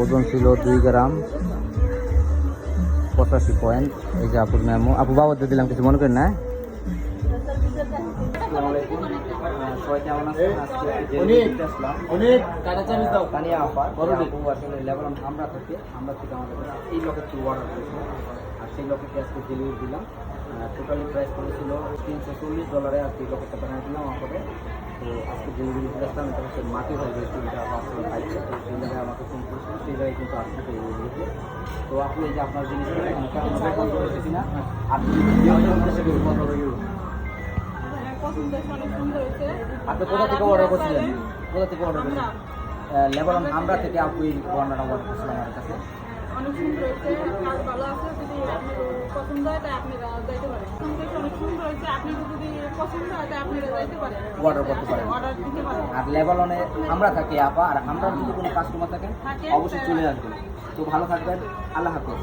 ওজন ছিল দুই গ্রাম। পঁচাশি পয়েন্ট। এই যে আপুর ম্যামো আপু বাবাতে দিলাম কিছু মনে করেন না? আমরা থেকে আমরা থেকে আমাদের এই অর্ডার আর সেই লকেটটি আজকে ডেলিভারি দিলাম। টোটালি প্রাইস পড়েছিল তিনশো চল্লিশ ডলারে আর লকেটটা বানিয়ে দিলাম আমাকে। তো আজকে ডেলিভারি দিতে আসলাম এটা হচ্ছে মাটি হয়ে গেছে এটা আসলে খাইছে তো সেই জায়গায় আমাকে ফোন করেছিল সেই জায়গায় কিন্তু দিয়েছে তো আপনি এই যে আপনার কেমন বেতন করেছে কিনা? আপনি কথা। আপনি থেকে অর্ডার করছিলেন? কোথা থেকে অর্ডার আমরা থেকে আপু এই বর্ণাটা অর্ডার আমার কাছে। অনেক সুন্দর হয়েছে ভালো আছে, যদি পছন্দ হয় তাই আপনারা যাইতে পারেন। অনেক সুন্দর অর্ডার করতে পারেন। আর আমরা থাকি আপা আর আমরা যদি কোনো কাস্টমার থাকেন থাকে, অবশ্যই চলে আসবেন। তো ভালো থাকবেন। আল্লাহ হাফেজ।